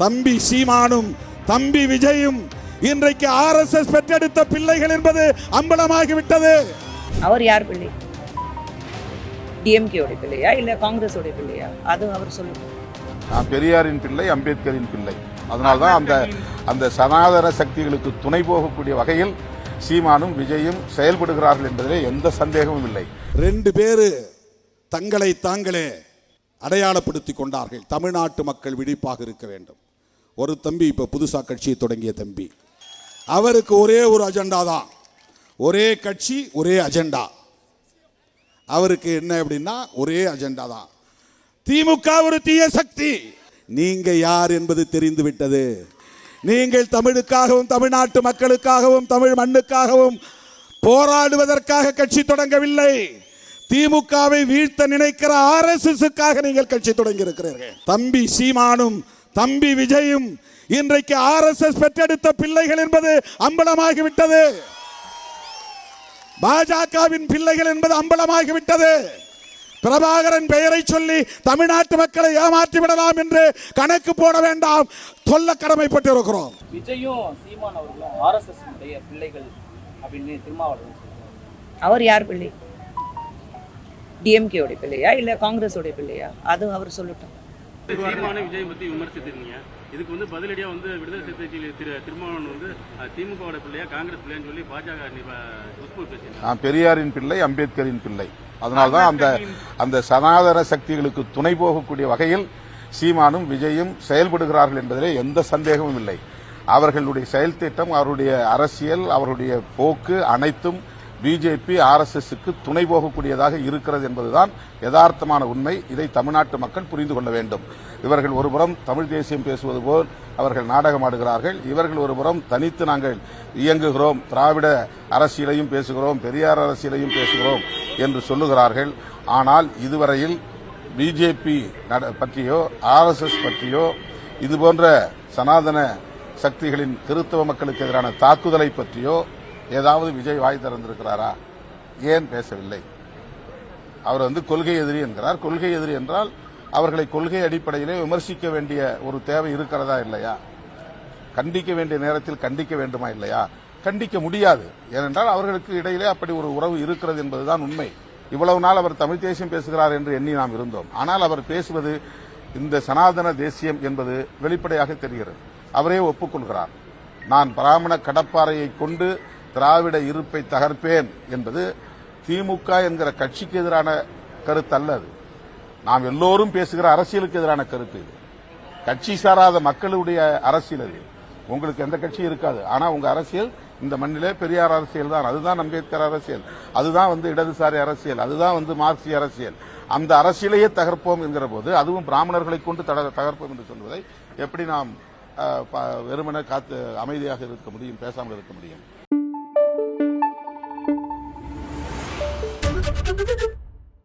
தம்பி சீமானும் தம்பி விஜயும் இன்றைக்கு ஆர் எஸ் எஸ் பெற்றெடுத்த பிள்ளைகள் என்பது அம்பலமாகிவிட்டது. அவர் யார் பிள்ளை? டிஎம்கேயோட பிள்ளையா இல்ல காங்கிரஸோட பிள்ளையா? அதுவும் அவர் சொல்லுங்க. நான் பெரியாரின் பிள்ளை அம்பேத்கரின் பிள்ளை. அதனால்தான் அந்த அந்த சனாதன சக்திகளுக்கு துணை போகக்கூடிய வகையில் சீமானும் விஜயும் செயல்படுகிறார்கள் என்பதிலே எந்த சந்தேகமும் இல்லை. ரெண்டு பேரு தங்களை தாங்களே அடையாளப்படுத்தி கொண்டார்கள். தமிழ்நாட்டு மக்கள் விழிப்பாக இருக்க வேண்டும். ஒரு தம்பி இப்போ புதுசாக கட்சியை தொடங்கிய தம்பி. அவருக்கு ஒரே ஒரு அஜெண்டா தான். ஒரே கட்சி ஒரே அஜெண்டா அவருக்கு என்ன அப்படின்னா ஒரே அஜெண்டா தான். திமுக ஒரு தீய சக்தி. நீங்க யார் என்பது தெரிந்து விட்டது. நீங்கள் தமிழுக்காகவும் தமிழ்நாட்டு மக்களுக்காகவும் தமிழ் மண்ணுக்காகவும் போராடுவதற்காக கட்சி தொடங்கவில்லை. திமுகவை வீழ்த்த நினைக்கிற ஆர் எஸ் நீங்கள் கட்சி தொடங்கி இருக்கிறீர்கள் தம்பி சீமானும் தம்பி விஜயும் இன்றைக்கு ஆர் எஸ் எஸ் பெற்றெடுத்த பிள்ளைகள் என்பது அம்பலமாகிவிட்டது. பாஜகவின் பிள்ளைகள் என்பது அம்பலமாகிவிட்டது. பிரபாகரன் பெயரை சொல்லி தமிழ்நாட்டு மக்களை ஏமாற்றி விடலாம் என்று கணக்கு போட வேண்டாம். சொல்ல கடமைப்பட்டு இருக்கிறோம் விஜயும் சீமான் அவர்களும் ஆர்எஸ்எஸ் உடைய பிள்ளைகள் அப்படின்னு திருமாவளவன் சொல்றாரு. அவர் யார் பிள்ளை? டிஎம்கேயோட பிள்ளையா? இல்ல காங்கிரஸோட பிள்ளையா? அதுவும் அவர் சொல்லட்டும். சீமான விஜய் பத்தி விமர்சித்திருக்கீங்க இதுக்கு வந்து பதிலடியா வந்து விடுதலை சிறுத்தை திரு திருமாவளவன் வந்து அஹ், திமுகவோட பிள்ளையா காங்கிரஸ் பிள்ளையான்னு சொல்லி பாஜக பெரியாரின் பிள்ளை அம்பேத்கரின் பிள்ளை. அதனால்தான் அந்த அந்த சனாதன சக்திகளுக்கு துணை போகக்கூடிய வகையில் சீமானும் விஜயும் செயல்படுகிறார்கள் என்பதிலே எந்த சந்தேகமும் இல்லை. அவர்களுடைய செயல் திட்டம் அவருடைய அரசியல் அவருடைய போக்கு அனைத்தும் பிஜேபி ஆர்எஸ்எஸ்க்கு துணை போகக்கூடியதாக இருக்கிறது என்பதுதான் யதார்த்தமான உண்மை. இதை தமிழ்நாட்டு மக்கள் புரிந்து கொள்ள வேண்டும். இவர்கள் ஒருபுறம் தமிழ் தேசியம் பேசுவது போல் அவர்கள் நாடகமாடுகிறார்கள் இவர்கள் ஒருபுறம் தனித்து நாங்கள் இயங்குகிறோம். திராவிட அரசியலையும் பேசுகிறோம். பெரியார் அரசியலையும் பேசுகிறோம் என்று சொல்லுகிறார்கள். ஆனால் இதுவரையில் பிஜேபி பற்றியோ ஆர்எஸ்எஸ் பற்றியோ இது போன்ற சனாதன சக்திகளின் கிறிஸ்தவ மக்களுக்கு எதிரான தாக்குதலை பற்றியோ ஏதாவது விஜய் வாய் திறந்திருக்கிறாரா? ஏன் பேசவில்லை? அவர் வந்து கொள்கை எதிரி என்கிறார். கொள்கை எதிரி என்றால் அவர்களை கொள்கை அடிப்படையிலே விமர்சிக்க வேண்டிய ஒரு தேவை இருக்கிறதா இல்லையா? கண்டிக்க வேண்டிய நேரத்தில் கண்டிக்க வேண்டுமா இல்லையா? கண்டிக்க முடியாது. ஏனென்றால் அவர்களுக்கு இடையிலே அப்படி ஒரு உறவு இருக்கிறது என்பதுதான் உண்மை. இவ்வளவு நாள் அவர் தமிழ் தேசியம் பேசுகிறார் என்று எண்ணி நாம் இருந்தோம். ஆனால் அவர் பேசுவது இந்த சனாதன தேசியம் என்பது வெளிப்படையாக தெரிகிறது. அவரே ஒப்புக்கொள்கிறார். நான் பிராமண கடப்பாறையை கொண்டு திராவிட இருப்பை தகர்ப்பேன் என்பது திமுக என்கிற கட்சிக்கு எதிரான கருத்து அல்ல அது. நாம் எல்லோரும் பேசுகிற அரசியலுக்கு எதிரான கருத்து இது. கட்சி சாராத மக்களுடைய அரசியல் அது. உங்களுக்கு எந்த கட்சியும் இருக்காது. ஆனா உங்க அரசியல் இந்த மண்ணிலே பெரியார் அரசியல் தான். அதுதான் அம்பேத்கர் அரசியல். அதுதான் வந்து இடதுசாரி அரசியல். அதுதான் வந்து மார்க்சிய அரசியல். அந்த அரசியலையே தகர்ப்போம் என்கிற போது அதுவும் பிராமணர்களை கொண்டு தகர்ப்போம் என்று சொல்வதை எப்படி நாம் வெறுமன ப- வெறுமனே காத்து அமைதியாக இருக்க முடியும் பேசாமல் இருக்க முடியும்? Thank you.